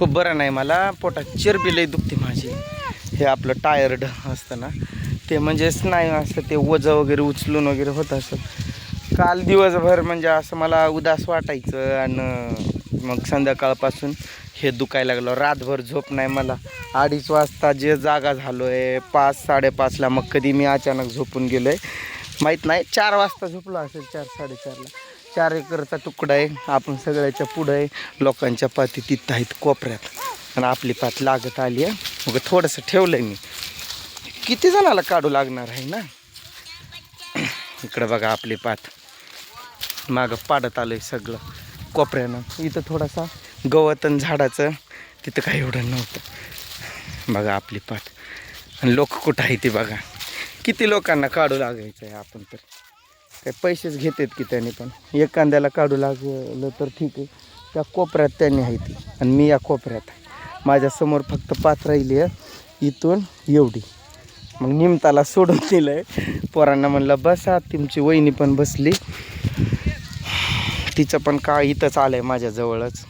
खूप बरं नाही मला. पोटात चरबी लई दुखते माझी. हे आपलं टायर्ड असतं ना. ते म्हणजे स्नायू असतं ते वजं वगैरे उचलून वगैरे होत असत काल दिवसभर म्हणजे असं मला उदास वाटायचं आणि मग संध्याकाळपासून हे दुखायला लागलं. रातभर झोप नाही मला. अडीच वाजता जे जागा झालो आहे पाच साडेपाचला मग कधी मी अचानक झोपून गेलो आहे माहीत नाही चार वाजता झोपलो असेल चार साडेचारला. चार एकरचा तुकडा आहे. आपण सगळ्याच्या पुढं आहे. लोकांच्या पाती तिथं आहेत कोपऱ्यात. आणि आपली पात लागत आली आहे. मग थोडंसं ठेवलं आहे मी. किती जणाला काढू लागणार आहे ना? इकडं बघा आपली पात. मागं पाडत आलं आहे सगळं कोपऱ्यानं. इथं थोडासा गवत आणि झाडाचं तिथं काही एवढं नव्हतं. बघा आपली पात. आणि लोक कुठं आहे ते बघा. किती लोकांना काढू लागायचं आहे आपण तर. काय पैसेच घेतात की त्यांनी पण. एखाद्याला काढू लागलं तर ठीक आहे. त्या कोपऱ्यात त्यांनी आहे ती. आणि मी या कोपऱ्यात आहे. माझ्यासमोर फक्त पात राहिली आहे इथून एवढी. मग निमताला सोडून दिलं आहे पोरांना म्हणलं बसा तुमची वहिनी पण बसली. तिचं पण का इथंच आलं आहे माझ्याजवळच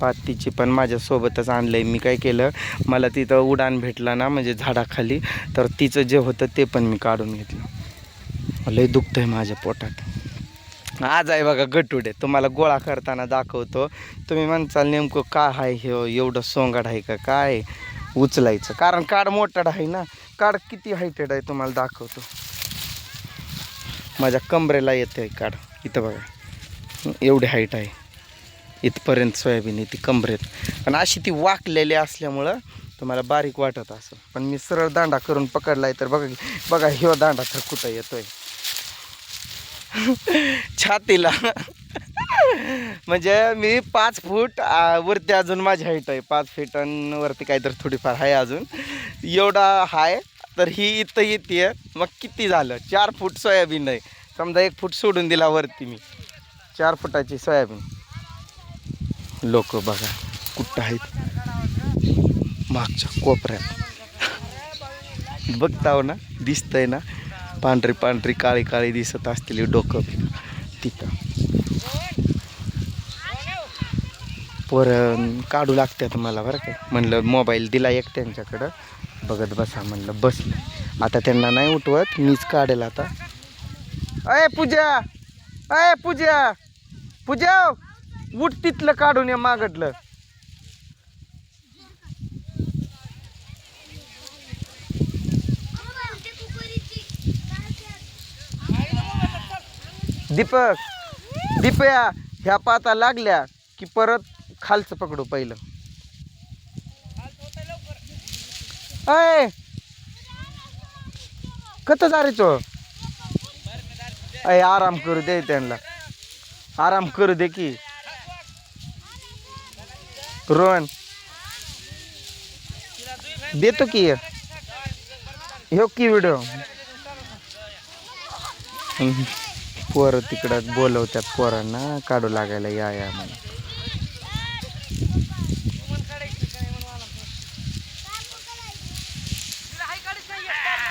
पात तिची पण माझ्यासोबतच आणलं आहे मी काय केलं मला तिथं उडान भेटला ना म्हणजे झाडाखाली तर तिचं जे होतं ते पण मी काढून घेतलं. लय दुखतं आहे माझ्या पोटात. आज आहे बघा गटुडे तुम्हाला गोळा करताना दाखवतो. तुम्ही म्हणचाल नेमकं का आहे हे? एवढं सोंगाड आहे का काय? उचलायचं. कारण काड मोठाड आहे ना. काड किती हायटेड आहे तुम्हाला दाखवतो. माझ्या कमरेला येते आहे काड. इथं बघा. एवढी हाईट आहे. इथपर्यंत सोयाबीन येते कमरेत. पण अशी ती वाकलेली असल्यामुळं तुम्हाला बारीक वाटत असं पण मी सरळ दांडा करून पकडलाय तर बघा बघा ह्यो दांडा तर कुठं येतोय? छातीला. म्हणजे मी पाच फूट वरती अजून माझी हाईट आहे. पाच फीट आणि वरती काहीतरी थोडीफार आहे अजून. एवढा हाय तर ही इथं येते मग किती झालं? चार फूट सोयाबीन आहे. समजा एक फूट सोडून दिला वरती मी. चार फुटाची सोयाबीन. लोक बघा कुठं आहेत? मागच्या कोपऱ्यात. बघताव ना दिसतंय ना. पांढरी पांढरी काळी काळी दिसत असतील डोकं. तिथं. पोरं काढू लागतात मला बरं काय म्हणलं मोबाईल दिला एक त्यांच्याकडं. बघत बसा म्हणलं बसलं. आता त्यांना नाही उठवत मीच काढेल आता. अय पूजा! अय पूजा! पूजा! उठ तिथलं काढून या मागडलं. दीपक दीपया ह्या पाता लागल्या की परत खालचं पकडू पहिलं. अय कत जायचो हो? अय आराम करू दे त्यांना. आराम करू दे की. रोहन देतो की ह्यो हो की व्हिडिओ पोरं तिकडं बोलवतात पोरांना काढू लागायला या या म्हणून.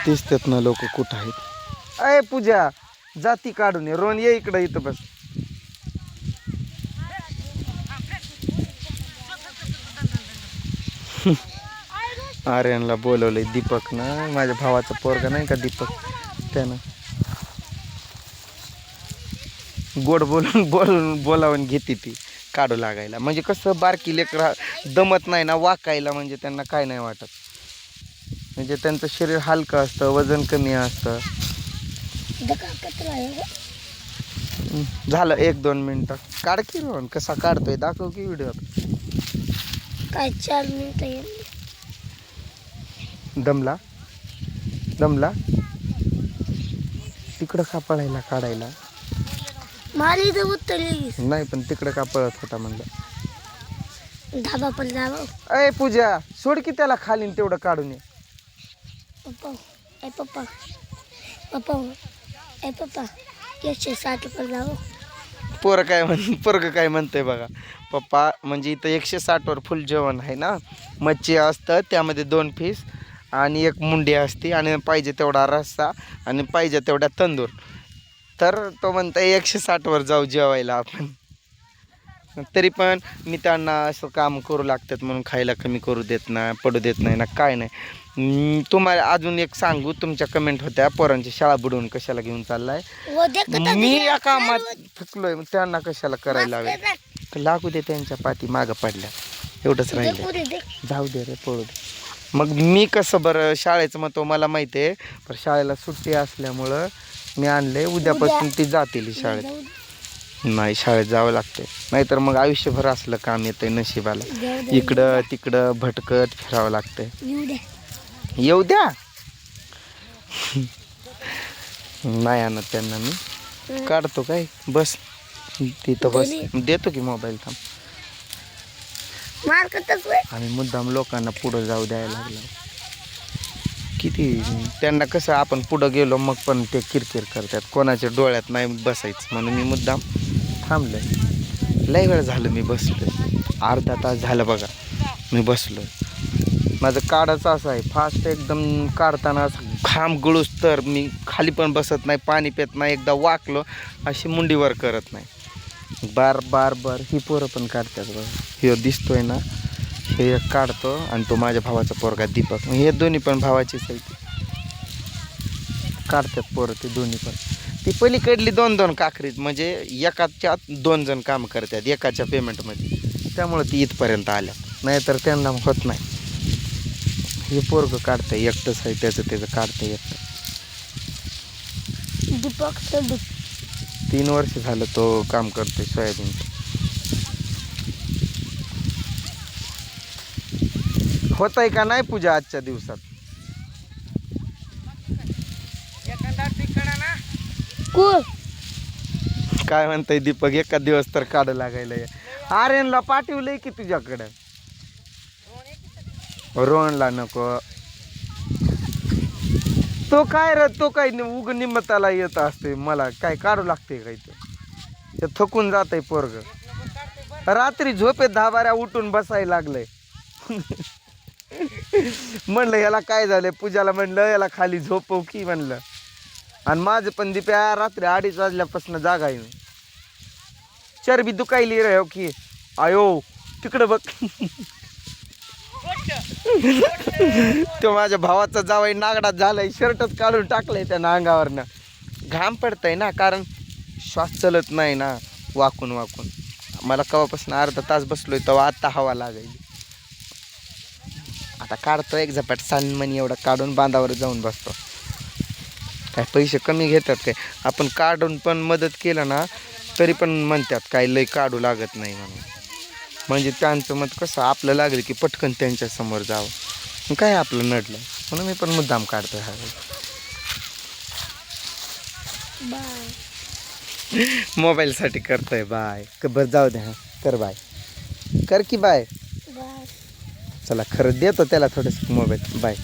दिसतात ना लोक कुठं आहेत. अय पूजा जाती काढून ये. रोन ये इकडं इथं बस. आर्यनला बोलवलंय दीपक ना माझ्या भावाचा पोरगा नाही का दीपक? त्यानं. गोड बोलून बोल बोलावून घेते ती काढू लागायला. म्हणजे कसं बारकी लेकरा दमत नाही ना वाकायला म्हणजे त्यांना काय नाही वाटत. म्हणजे त्यांचं शरीर हलकं असतं वजन कमी असतं. झालं एक दोन मिनटं. काढ की रोहन कसा काढतोय दाखव की व्हिडिओ काय चार मिनिटं दमला? दमला? तिकडं का पळायला काढायला? मला नाही पण तिकडं का पळत होता म्हणलं. धाबा पण धाबा अय पूजा सोड की त्याला खालीन तेवढं काढून ये. पप्पा ए पप्पा. पप्पा ए पप्पा एकशे साठ पण धाबा पोरं काय म्हण पोरगं काय म्हणतंय बघा. पप्पा म्हणजे इथं एकशे साठवर फुल जेवण आहे ना? मच्छी असतं त्यामध्ये दोन पीस आणि एक मुंडी असते आणि पाहिजे तेवढा रस्सा आणि पाहिजे तेवढा तंदूर. तर तो म्हणतोय एकशे साठवर जाऊ जेवायला आपण. तरी पण मी त्यांना असं काम करू लागतात म्हणून खायला कमी करू देत नाही पडू देत नाही ना काय नाही. तुम्हाला अजून एक सांगू तुमच्या कमेंट होत्या पोरांची शाळा बुडवून कशाला घेऊन चाललाय? तो मी. या कामात थकलोय मग त्यांना कशाला करायला लावेल? लागू दे त्यांच्या पाठी मागं पडल्या. एवढंच राहिलं जाऊ दे रे पळू दे. मग मी कसं बरं शाळेचं मग मला माहिती आहे पण शाळेला सुट्टी असल्यामुळं मी आणले उद्यापासून ती जातील शाळेत. नाही शाळेत जावं लागते. नाहीतर मग आयुष्यभर असलं काम येतंय नशिबाला. इकडं तिकडं भटकत फिरावं लागतंय येऊ द्या. नाही आणत त्यांना मी. काढतो काय? बस. तिथं बस. देतो की मोबाईल थांब. आम्ही मुद्दाम लोकांना पुढं जाऊ द्यायला लागलो. किती? त्यांना कसं आपण पुढं गेलो मग पण ते किरकिर करतात. कोणाच्या डोळ्यात नाही बसायचं म्हणून मी मुद्दाम थांबलोय. लय वेळ झालं मी बसलोय. अर्धा तास झालं बघा मी बसलोय. माझं काढाचं असं आहे फास्ट एकदम काढताना असं घाम गळूस तर मी खाली पण बसत नाही पाणी पित नाही एकदा वाकलो अशी मुंडीवर करत नाही. बार बार बार ही पोरं पण काढतात बघा. हे दिसतोय ना हे एक काढतो आणि तो माझ्या भावाचा पोरगा दीपक. हे दोन्ही पण भावाचीच आहे ती काढतात पोरं ते दोन्ही पण. ती पलीकडली दोन दोन काकरीत म्हणजे एकाच्या दोन जण काम करतात एकाच्या पेमेंटमध्ये त्यामुळे ती इथपर्यंत आल्या. नाहीतर त्यांना होत नाही. हे पोरग काढतंय एकटंच आहे त्याचं त्याचं काढतंय एकटं. दीपक तीन वर्ष झालं तो काम करतोय सोयाबीनचं. होत आहे का नाही पूजा आजच्या दिवसात? काय म्हणताय दीपक एका दिवस तर काढ लागायला आर्यनला पाठवलंय की तुझ्याकडं? रोहनला नको. तो काय रे तो काय नि- उग निमताला येत असते मला. काय काढू लागते काय ते ते थकून जात आहे पोरग. रात्री झोपेत दहा बाऱ्या उठून बसायला लागलंय. म्हणलं याला काय झालंय? पूजाला म्हणलं याला खाली झोपव की म्हणलं. आणि माझं पण दिप्या रात्री अडीच वाजल्यापासून जागा आहे. चरबी दुखायली रे हो की. आयो तिकडं बघ. तो माझ्या भावाचा जावाई नागडा झालाय शर्टच काढून टाकलंय त्यानं अंगावरनं घाम पडतंय ना कारण श्वास चलत नाही ना वाकून वाकून मला कवापासून अर्धा तास बसलोय तेव्हा आता हवा लागायली. आता काढतो एक झपाट सानमणी एवढा काढून बांधावर जाऊन बसतो. काय पैसे कमी घेतात काय? आपण काढून पण मदत केलं ना तरी पण म्हणतात काय लय काढू लागत नाही म्हणून. म्हणजे त्यांचं मत कसं आपलं लागलं की पटकन त्यांच्यासमोर जावं. काय आपलं नडलं? म्हणून मी पण मुद्दाम काढतो बाय. मोबाईलसाठी करतोय बाय. बरं जाऊ द्या कर बाय. कर की बाय. बाय. चला खरं देतो त्याला थोडंसं मोबाईल. बाय